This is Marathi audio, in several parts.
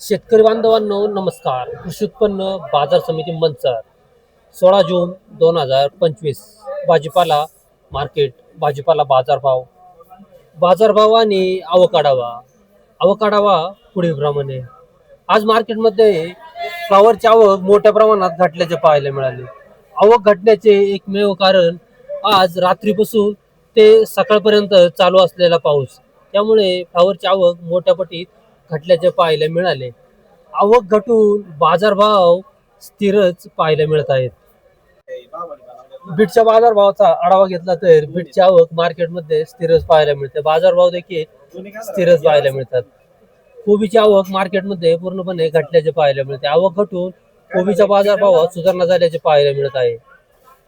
शेतकरी बांधवांनो नमस्कार. कृषी उत्पन्न बाजार समिती मंचर सोळा जून दोन हजार पंचवीस. भाजीपाला मार्केट भाजीपाला बाजारभाव. बाजारभाव आणि आवक आढावा पुढील प्रमाणे. पुढीलप्रमाणे आज मार्केटमध्ये फ्लावरची आवक मोठ्या प्रमाणात घटल्याचे पाहायला मिळाले. आवक घटण्याचे एकमेव कारण आज रात्रीपासून ते सकाळपर्यंत चालू असलेला पाऊस. त्यामुळे फ्लावरची आवक मोठ्या पटीत घटल्याचे पाहायला मिळाले. आवक घटून बाजारभाव स्थिरच पाहायला मिळत आहेत. बीटच्या बाजारभावाचा आढावा घेतला तर बीटची आवक मार्केटमध्ये स्थिरच पाहायला मिळते. बाजारभाव देखील स्थिरच पाहायला मिळतात. कोबीची आवक मार्केटमध्ये पूर्णपणे घटल्याचे पाहायला मिळते. आवक घटून कोबीच्या बाजारभावात सुधारणा झाल्याचे पाहायला मिळत आहे.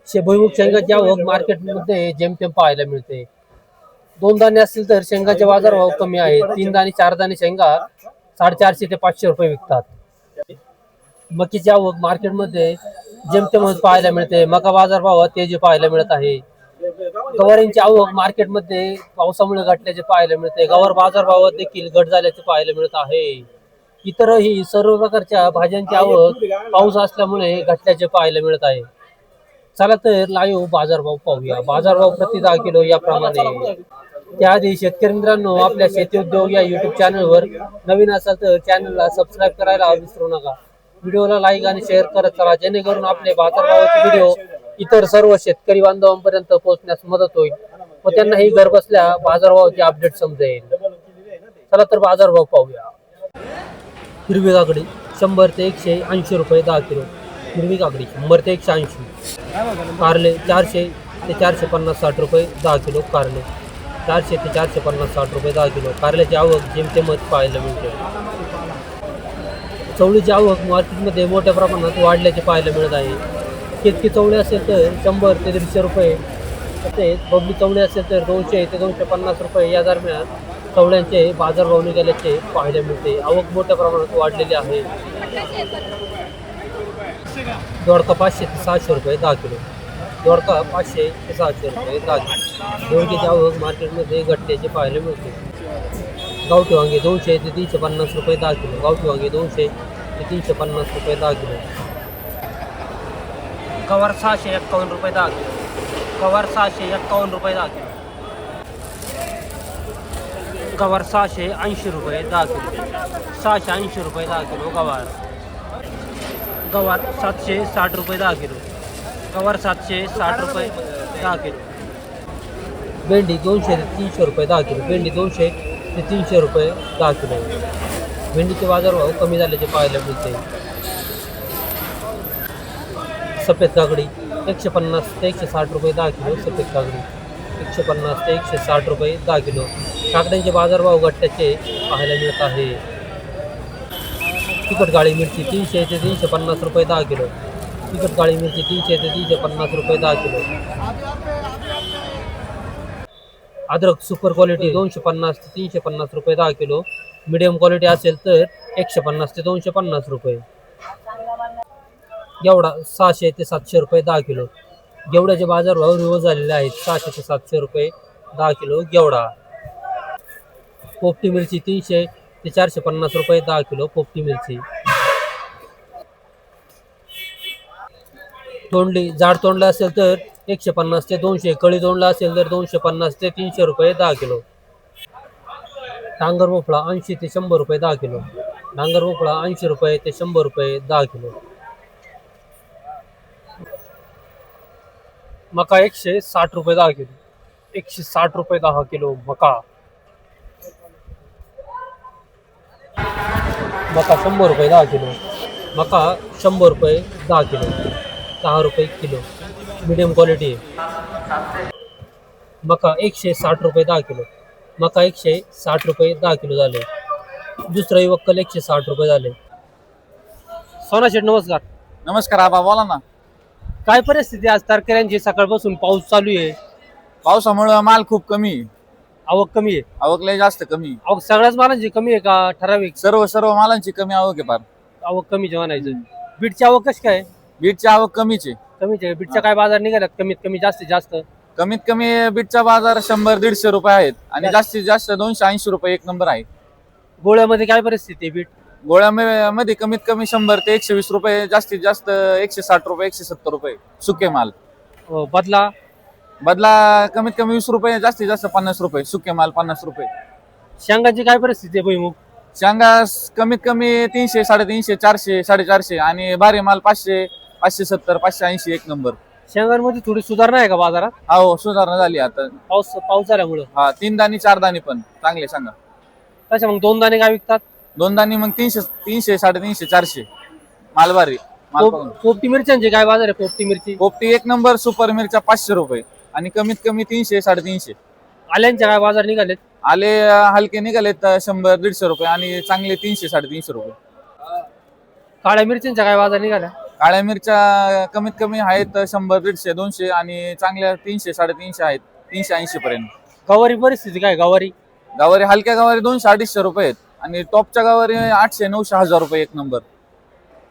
भुईमुख शेंगाची आवक मार्केटमध्ये जेमतेम पाहायला मिळते. दोन दाणे असतील तर शेंगाचे बाजारभाव कमी आहे. तीन दाणे चार दाणे शेंगा साडेचारशे ते पाचशे रुपये विकतात. मकीची आवक मार्केटमध्ये जेमतेम पाहायला मिळते. मका बाजारभावात तेजी पाहायला मिळत आहे. गवारींची आवक मार्केटमध्ये पावसामुळे घटल्याचे पाहायला मिळते. गवार बाजारभावात देखील घट झाल्याचे पाहायला मिळत आहे. इतरही सर्व प्रकारच्या भाज्यांची आवक पाऊस असल्यामुळे घटल्याचे पाहायला मिळत आहे. चला तर लाईव्ह बाजारभाव पाहूया. बाजारभाव प्रति दहा किलो याप्रमाणे. त्याआधी शेतकरी मित्रांनो आपल्या शेती उद्योग या युट्यूब चॅनलवर नवीन असाल तर चॅनलला सबस्क्राईब करायला विसरू नका. व्हिडिओला लाईक आणि शेअर करत चला जेणेकरून आपले बाजारभावाचे व्हिडिओ इतर सर्व शेतकरी बांधवांपर्यंत पोहोचण्यास मदत होईल व त्यांनाही घर बसल्या बाजारभावाची अपडेट समजेल. चला तर बाजारभाव पाहूया. हिरवी काकडी शंभर ते एकशे ऐंशी रुपये दहा किलो. हिरवी काकडी शंभर ते एकशे ऐंशी. कारले चारशे ते चारशे पन्नास साठ रुपये दहा किलो कारले. चारशे ते चारशे पन्नास साठ रुपये दहा किलो कारल्याची आवक जेमतेमच पाहायला मिळते. चवळीची आवक मार्केटमध्ये मोठ्या प्रमाणात वाढल्याचे पाहायला मिळत आहे. केतकी चवळी असेल तर शंभर ते दीडशे रुपये. तसेच बबली चवळी असेल तर दोनशे ते दोनशे पन्नास रुपये या दरम्यान चवळ्यांचे बाजारभाव निघाल्याचे पाहायला मिळते. आवक मोठ्या प्रमाणात वाढलेली आहे. दोडका पाचशे ते सहाशे रुपये दहा किलो. दोडका पाचशे ते सहाशे रुपये दहा किलो दोडक्याची आवक मार्केटमध्ये घटल्याचे पाहायला मिळते. गावठी वांगे दोनशे ते तीनशे पन्नास रुपये दहा किलो. गावठी वांगे दोनशे ते तीनशे पन्नास रुपये दहा किलो. गवार सहाशे एक्कावन्न रुपये दहा किलो. गवार सहाशे एक्कावन्न रुपये दहा किलो. गवार सहाशे ऐंशी रुपये दहा किलो. सहाशे ऐंशी रुपये दहा किलो गवार गवार सातशे साठ रुपये दहा किलो. गवार सातशे साठ रुपये दहा किलो. भेंडी दोनशे ते तीनशे रुपये दहा किलो. भेंडी दोनशे ते तीनशे रुपये दहा किलो. भेंडीचे बाजारभाव कमी झाल्याचे पाहायला मिळते. सफेद काकडी एकशे पन्नास ते एकशे साठ रुपये दहा किलो. सफेद काकडी एकशे पन्नास ते एकशे साठ रुपये दहा किलो. काकड्यांचे बाजारभाव घटल्याचे पाहायला मिळत आहे. तिखट गाळी मिरची तीनशे ते तीनशे पन्नास रुपये दहा किलो. तिखट काळी मिरची तीनशे ते तीनशे पन्नास रुपये दहा किलो. अद्रक सुपर क्वालिटी दोनशे पन्नास ते तीनशे पन्नास रुपये दहा किलो. मिडियम क्वालिटी असेल तर एकशे पन्नास ते दोनशे पन्नास रुपये. गेवडा सहाशे ते सातशे रुपये दहा किलो. गेवड्याचे बाजारभाव रिवर्स झालेले आहेत. सहाशे ते सातशे रुपये दहा किलो गेवडा पोपटी मिरची तीनशे ते चारशे पन्नास रुपये दहा किलो पोपटी मिरची. तोंडली जाड तोंडला असेल तर एकशे पन्नास ते दोनशे कळी तोंडला असेल तर दोनशे पन्नास ते तीनशे रुपये दहा किलो. डांगर भोपळा ऐंशी ते शंभर रुपये दहा किलो. डांगर भोपळा ऐंशी रुपये ते शंभर रुपये दहा किलो. मका एकशे साठ रुपये दहा किलो. एकशे साठ रुपये दहा किलो मका. मका शंभर रुपये दहा किलो. मका शंभर रुपये दहा किलो. दहा रुपये किलो. मिडियम क्वालिटी आहे. मका एकशे साठ रुपये दहा किलो. मका एकशे साठ रुपये दहा किलो झाले. दुसरंही वक्कल एकशे साठ रुपये झाले. सोना शेठ नमस्कार. नमस्कार आबा बोला ना. काय परिस्थिती आज? तारकऱ्यांची सकाळपासून पाऊस चालू आहे. पावसामुळे माल खूप कमी आहे. आवक कमी आहे. आवक लय जास्त कमी आहे. आवक सगळ्याच मालांची कमी आहे का ठराविक? सर्व सर्व मालांची कमी आवक आहे फार. आवक कमी म्हणायचं. बीटची आवक कशी काय? बीटची आवक कमीच आहे. कमीच आहे. बीटच्या काय बाजार निघाल्यात कमीत कमी जास्तीत जास्त. कमीत कमी बीटचा बाजार शंभर दीडशे रुपये आहेत. आणि जास्तीत जास्त दोनशे ऐंशी रुपये एक नंबर आहे. गोळ्यामध्ये काय परिस्थिती आहे बीट? गोळ्यामध्ये कमीत कमी शंभर ते एकशे वीस रुपये जास्तीत जास्त एकशे साठ रुपये एकशे सत्तर रुपये सुके माल. अं, बदला? बदला कमीत कमी वीस रुपये जास्तीत जास्त पन्नास रुपये सुके माल पन्नास रुपये. शेंगाची काय परिस्थिती आहे भुईमुग? शेंगा स- कमीत कमी तीनशे साडेतीनशे चारशे साडेचारशे आणि बारे माल पाचशे पाचशे सत्तर पाचशे ऐंशी एक नंबर शेंगांमध्ये थोडी सुधारणा आहे का बाजारात? हो सुधारणा झाली आता. पाऊस पाऊस आल्यामुळं हा तीन दाणी चार दाणी पण. चांगले सांगा. तशा मग दोन दाणे काय विकतात? दोन दाणी मग तीनशे तीनशे साडेतीनशे चारशे. मालबारी माल पोप- पाहून. पोपटी मिरच्यांचे काय बाजार आहे पोपटी मिरची? पोपटी एक नंबर सुपर मिरच्या पाचशे रुपये. आणि कमीत कमी तीनशे साडेतीनशे. आल्यांचे काय बाजार निघालेत? आले अं, हलके निघालेत अं, शंभर दीडशे रुपये. आणि चांगले तीनशे साडेतीनशे रुपये. काळ्या मिरच्यांच्या काय बाजार निघाल्या? काळ्या मिरच्या कमीत कमी आहेत शंभर दीडशे दोनशे आणि चांगल्या तीनशे साडेतीनशे आहेत तीनशे ऐंशी पर्यंत. गवारी परिस्थिती काय गवारी? गावारी हलक्या गावारी दोनशे अडीचशे रुपये आहेत आणि टॉपच्या गावारी आठशे नऊशे हजार रुपये एक नंबर.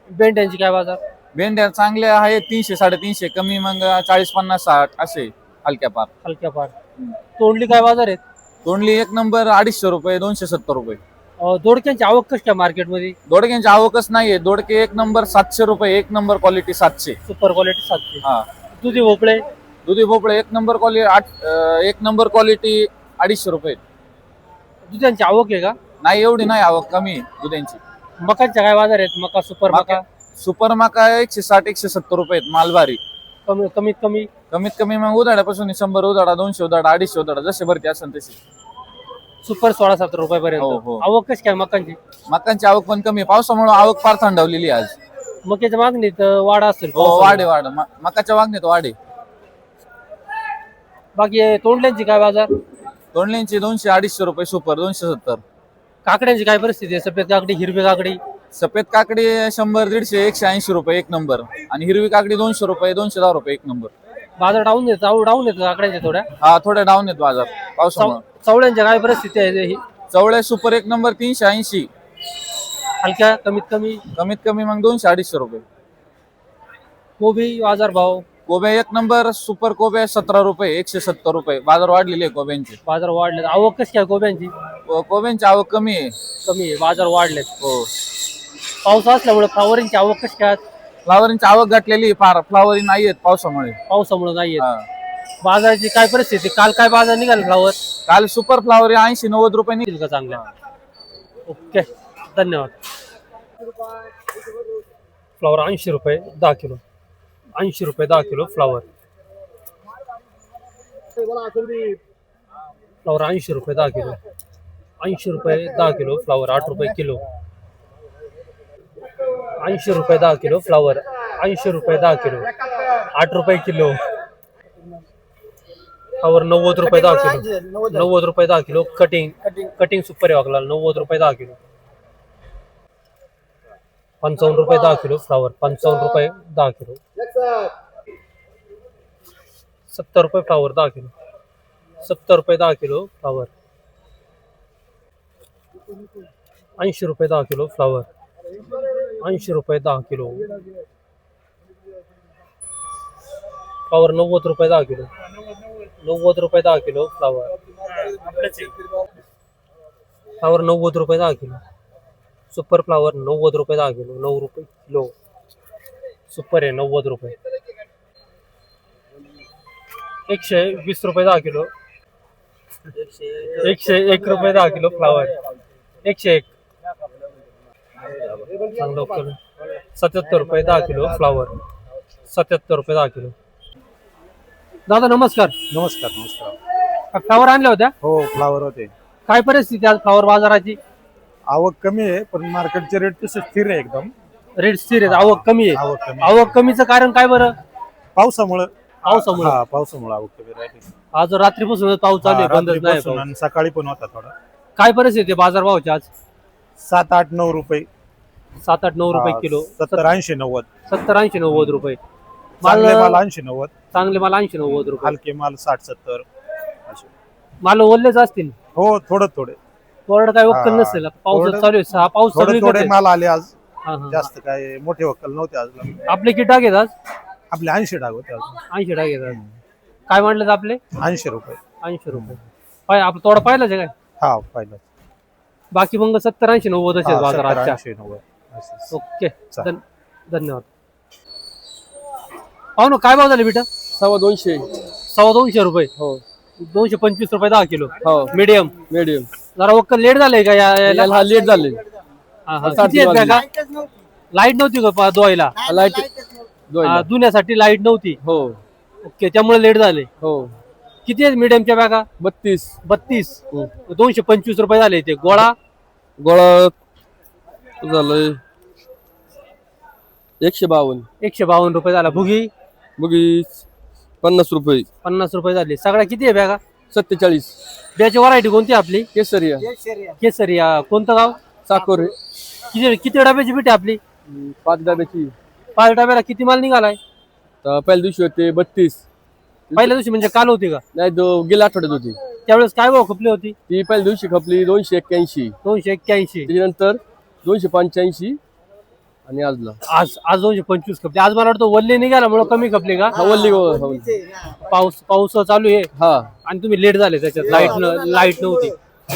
भेंड्यांची काय बाजार? भेंड्या चांगल्या आहेत तीनशे साडेतीनशे कमी मग चाळीस पन्नास साठ असे हलक्या पार. हलक्या पार. तोंडली काय बाजार आहेत? तोंडली एक नंबर अडीचशे रुपये दोनशे सत्तर रुपये. दोडक्यांची आवक कशी काय मार्केटमध्ये? दोडक्यांची आवकच नाहीये. दोडके एक नंबर सातशे रुपये एक नंबर क्वालिटी सातशे. सुपर क्वालिटी सातशे. हा. दुधी भोपळे? दुधी भोपळे एक नंबर क्वालिटी आठ अं, एक नंबर क्वालिटी अडीचशे रुपये. दुधांची आवक आहे का? नाही एवढी नाही आवक कमी आहे दुधांची. मकांच्या काय बाजार आहेत? मका सुपर मका? सुपर माका एकशे साठ एकशे सत्तर रुपये आहेत मालबारी. कमी कमीत कमी? कमीत कमी मग उदाड्यापासून शंभर उदाडा दोनशे उदाडा अडीचशे उदाडा जसे भरती असेल तसे. सुपर सोळा सतरा हो, रुपयापर्यंत. हो. आवक कशी काय मकांची? मकांची आवक पण कमी आहे. पावसामुळे आवक फार थंडावलेली आहे आज. मक्याच्या मागणीत अं, वाढ असेल हो वाढे वाढ. म- मकाच्या वागणीत वाढे. बाकी हे तोंडल्यांची काय बाजार? तोंडल्यांची दोनशे अडीचशे रुपये सुपर दोनशे सत्तर. काकड्यांची काय परिस्थिती आहे? सफेद काकडी हिरवी काकडी? सफेद काकडी शंभर दीडशे एकशे ऐंशी रुपये एक नंबर. आणि हिरवी काकडी दोनशे रुपये दोनशे दहा रुपये एक नंबर. बाजार डाऊन येत डाऊन येतो काकड्यांच्या थोड्या? हा थोड्या डाऊन आहेत बाजार पावसामुळे. चवळ्यांच्या काय परिस्थिती आहे ही? चवळे सुपर एक नंबर तीनशे ऐंशी. हलक्या कमीत कमी? कमीत कमी मग दोनशे अडीचशे रुपये. कोबी बाजार भाव? कोबे एक नंबर सुपर कोबे सतरा रुपये एकशे सत्तर रुपये. बाजार वाढलेले आहे कोब्यांचे. बाजार वाढले आवक कशी काय कोब्यांची? को- कोब्यांची आवक कमी आहे. कमी आहे. बाजार वाढलेत. हो. पाऊस असल्यामुळे फ्लावरिंगची आवक कशी काय फ्लावरिंगची आवक घातलेली आहे. फार फ्लावरिंग नाही आहेत पावसामुळे. पावसामुळे नाही येत हा. बाजाराची काय परिस्थिती? काल काय बाजार निघाल फ्लावर काल सुपर फ्लावर ऐंशी नव्वद रुपये नि- येतील का चांगल्या ओके धन्यवाद. फ्लावर ऐंशी रुपये दहा किलो. ऐंशी रुपये दहा किलो फ्लावर फ्लावर ऐंशी रुपये दहा किलो. ऐंशी रुपये दहा किलो फ्लावर आठ रुपये किलो. ऐंशी रुपये दहा किलो फ्लावर ऐंशी रुपये दहा किलो. आठ रुपये किलो. फ्लावर नव्वद रुपये दहा किलो. नव्वद रुपये दहा किलो. कटिंग कटिंग सुपर आहे वागला. नव्वद रुपये दहा किलो. पंचावन्न रुपये दहा किलो फ्लावर. पंचावन्न रुपये दहा किलो. सत्तर रुपये फ्लावर दहा किलो. सत्तर रुपये दहा किलो फ्लावर. ऐंशी रुपये दहा किलो फ्लावर. ऐंशी रुपये दहा किलो. फ्लावर नव्वद रुपये दहा किलो. नव्वद रुपये दहा किलो फ्लावर. फ्लावर नव्वद रुपये दहा किलो. सुपर फ्लावर नव्वद रुपये दहा किलो. नऊ रुपये किलो. सुपर आहे नव्वद रुपये. एकशे वीस रुपये दहा किलो. एकशे एक रुपये दहा किलो फ्लावर. एकशे एक. चांगलं सत्याहत्तर रुपये दहा किलो फ्लावर. सत्याहत्तर रुपये दहा किलो. दादा नमस्कार. नमस्कार नमस्कार. फ्लावर आणल्या होत्या? हो फ्लावर होते. काय परिस्थिती आज फ्लावर बाजाराची? आवक कमी आहे पण मार्केटचे रेट तसे स्थिर आहे एकदम. रेट स्थिर आहे आवक कमी आहे. आवक कमी आहे. आवक कमीचं कारण काय बरं? पावसामुळं. पावसामुळे. हा पावसामुळे आवक कमी राहिली. आज रात्रीपासून पाऊस चालू आहे बंदच नाही रात्रीपासून पाऊस. आणि सकाळी पण होता थोडा. काय परिस्थिती आहे बाजार भावाची आज? सात आठ नऊ रुपये. सात आठ नऊ रुपये हा, किलो. सत्तर ऐंशी नव्वद. सत्तर ऐंशी नव्वद रुपये. चांगले माल माल ऐंशी नव्वद. चांगले माल ऐंशी नव्वद रुपये. हलके माल साठ सत्तर. असे. माल ओल्लेच असतील. हो थोडं थोडे. कोरड काय वक्कल हा. नसेल. आता पाऊस कोरडं- चालू आहे. सहा पाऊस थोडे थोडे. माल आले आज. जास्त काय मोठे वक्कल नव्हते आज. आपले किती टाक आहेत आज? आपले ऐंशी डाग होते आज ऐंशी टाक आहेत आज. काय म्हणलं आपले? ऐंशी रुपये. ऐंशी रुपये. पाय आपला तोडा पाहिलाच आहे काय? हा पाहिलं बाकी मग सत्तर ऐंशी नव्वद असेल हा, बाजार 70, आजच्या. 80, 90. असं. ओके. धन- धन्यवाद. हो ना काय भाव झाले बेटा? सव्वा दोनशे. सव्वा दोनशे रुपये. हो. दोनशे पंचवीस रुपये दहा किलो. हो. मीडियम मीडियम जरा वक्कल लेट झालंय का या- यायला? हा लेट झाले. हा, हा. किती आहेत का लाइट नव्हती का पा- धुवायला. लाइट हा, धुण्यासाठी लाइट नव्हती. हो. ओके त्यामुळे लेट झाले. हो. किती आहेत मीडियमच्या बॅगा? बत्तीस. बत्तीस. दोनशे पंचवीस रुपये झाले ते. गोळा? गोळा झालंय. एकशे बावन्न. एकशे बावन्न रुपये झाला. भुगी? बुगी पन्नास रुपये. पन्नास रुपये झाले. सगळ्या किती आहे बॅगा? सत्तेचाळीस. ब्याची व्हरायटी कोणती आपली? केसरिया केसरी हा, कोणतं गाव? साकोरे. किती किती डब्याची पिठी आपली? पाच डब्याची. पाच डब्याला किती माल निघालाय? तर पहिल्या दिवशी होते बत्तीस. पहिल्या दिवशी म्हणजे काल होती का? नाही दो गेल्या आठवड्यात होती. त्यावेळेस काय भाव खपली होती? ती पहिल्या दिवशी खपली दोनशे एक्क्याऐंशी. दोनशे एक्क्याऐंशी. त्याच्यानंतर दोनशे पंच्याऐंशी. आणि आजला. आज आज दोनशे पंचवीस खपली आज मला वाटतं वल्ले निघाल्यामुळे कमी खपली का? हा वल्ली गो- हो. पाऊस पाऊस चालू आहे. हा. आणि तुम्ही लेट झाले त्याच्यात. लाइट लाइट नव्हती.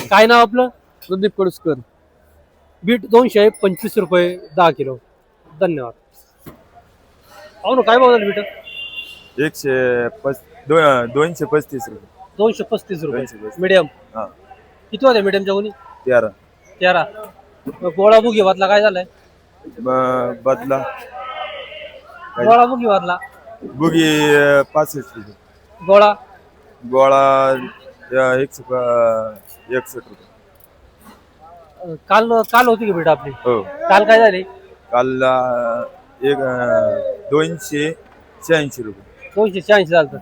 काय नाव आपलं? प्रदीप कडुसकर. बीट दोनशे पंचवीस रुपये दहा किलो. धन्यवाद. हो ना काय भाव झालं बीट? एकशे पस दो- दोनशे पस्तीस रुपये. दोनशे पस्तीस रुपये. पस्तीस. मीडियम हा. किती होते मीडियमच्या कोणी तेरा. तेरा. गोळा बुगी वातला काय झालाय? ब- बदला. गोळा बुगी वातला बुगी अं, पासष्ट रुपये. गोळा. गोळा अं, एकशे प- एकसष्ट रुपये. अं, काल काल होती की बीट आपली? हो. काल काय झाली? काल अं, एक अं, दोनशे शहाऐंशी रुपये. दोनशे शहाऐंशी झालं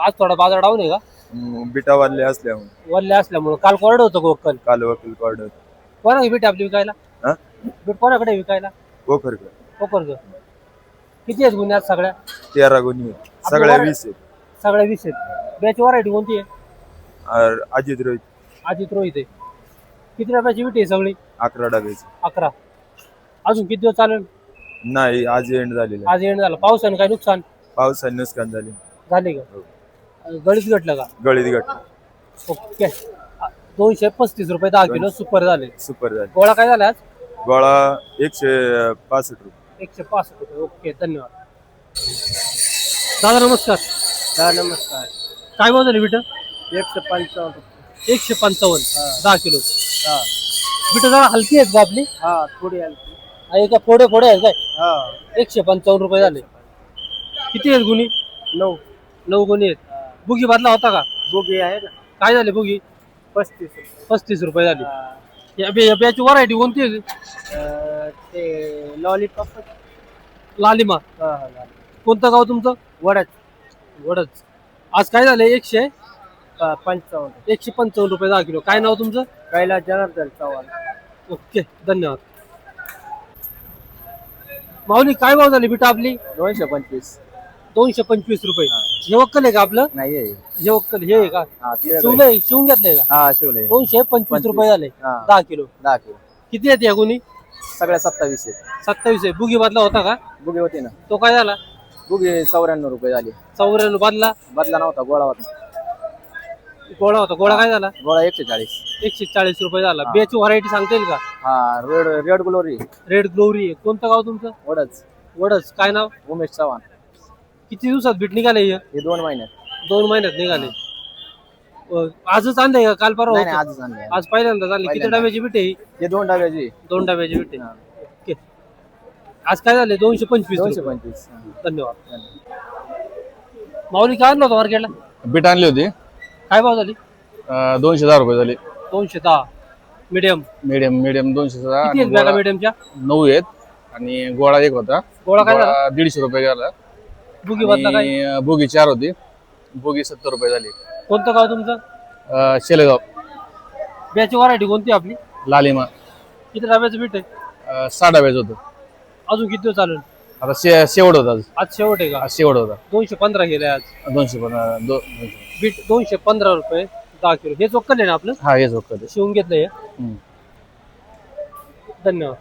आज थोडा बाजार डाऊन आहे का? अं, बिटावाले असल्यामुळे. वल्ले असल्यामुळे. काल कोरडं होतं गोकल काल वकील कॉर्ड कोणाकडे बीट आपली विकायला? हा? बीट कोणाकडे विकायला? पोखरकर कोकर किती आहेत गुन्हे आज सगळ्या? तेरा गुन्हे सगळ्या वीस आहेत. सगळ्या वीस आहेत. ब्याची व्हरायटी कोणती आहे? अजित रोहित. अजित रोहित आहे. किती डब्याची विटी आहे सगळी? अकरा डब्याचे अकरा. अजून किती दिवस चालेल? नाही आज एंड झालेला आज येणं झालं. पावसानं काय नुकसान? पावसाने नुकसान झाले. झाले का? गळीत घटलं का? गळीत गट ओके. दोनशे पस्तीस रुपये दहा किलो सुपर झाले. सुपर झाले. गोळा काय झाला आज? गोळा एकशे पासष्ट रुपये. एकशे पासष्ट रुपये. ओके धन्यवाद. दादा नमस्कार. हा नमस्कार. काय भाव झाले बिट एकशे पंचावन्न एकशे पंचावन्न. दहा किलो. बिट जरा हलकी आहेत का आपली? हा थोडी आहे का फोडे फोडे आहेत काय? हा. एकशे पंचावन्न रुपये झाले. किती आहेत गुन्हे नऊ. नऊ गुन्हे आहेत. बुगी बदला होता का? बुगी आहे ना. काय झाले बुगी? पस्तीस पस्तीस रुपये झाले. या बे- या बियाची व्हरायटी कोणती आहे? ते लॉलीपॉप लालिमा. कोणतं गाव तुमचं? वडच वडच आज काय झालं? एकशे? पंचावन्न. एकशे पंचावन्न रुपये दहा किलो. काय नाव तुमचं? कैलास जनार्दन चव्हाण. ओके धन्यवाद. माऊली काय भाव झाली बिटा आपली? दोनशे पंचवीस. दोनशे पंचवीस रुपये. हे वक्कल आहे का आपलं? नाही हे वक्कल हे आहे का? हा ते शिवलंय शिवून घेतलंय का? हा शिवले दोनशे पंचवीस रुपये झाले. हा. दहा किलो. दहा किलो. किती आहेत या गुन्हे सगळ्या सत्तावीस आहे सत्तावीस आहे. बुगी बदला होता का? बुगी होती ना. तो काय झाला? बुगी चौऱ्याण्णव रुपये झाली. चौऱ्याण्णव बदला? बदला नव्हता गोळा होता. गोळा होता. गोळा काय झाला? गोळा एकशे चाळीस एकशे चाळीस रुपये झाला बियाची व्हरायटी सांगता येईल का? हा red red glory red glory आहे. कोणतं गाव तुमचं? वडच वडच काय नाव? उमेश चव्हाण. किती दिवसात बीट निघाले हे? हे दोन महिन्यात. दोन महिन्यात निघाले. अं, आजच आणलंय का? काल परवा नाही नाही, होतं? आजच आणले आज पहिल्यांदा झाले किती पहिल्यांदा. डब्याची बीट आहे ही? हे दोन डब्याची दोन डब्याची बीट आहे. ओके. आज काय झाले दोनशे पंचवीस दोनशे रुपये. पंचवीस हा. धन्यवाद. माऊली काय आणलं होतं मार्केटला? बीट आणली होती. काय भाव झाली? अं, दोनशे दहा रुपये झाली. दोनशे दहा. मिडियम. मीडियम मीडियम दोनशे दहा आणि आहेत बॅगा गोळा मिडियमच्या? नऊ आहेत आणि गोळा एक होता. गोळा काय झाला? दीडशे रुपये गेला. बुगी बदला काय? आणि अं, बोगी चार होती. बोगी सत्तर रुपये झाली. कोणतं गाव तुमचं? अं, शेलेगाव. बियाची व्हरायटी कोणती आपली? लालिमा. किती डब्याचं बीट आहे? अं, सहा डब्याचं होतं. अजून किती दिवस चालेल? आता शे शेवट होता आज. आज शेवट आहे का? आज शेवट होता. दोनशे पंधरा गेले आज. दोनशे दो दोनशे. बीट दोनशे पंधरा रुपये दहा किलो. हे चोक्कल आहे ना आपलं? हा हेच होतं शिवून घेतलंय हे. धन्यवाद.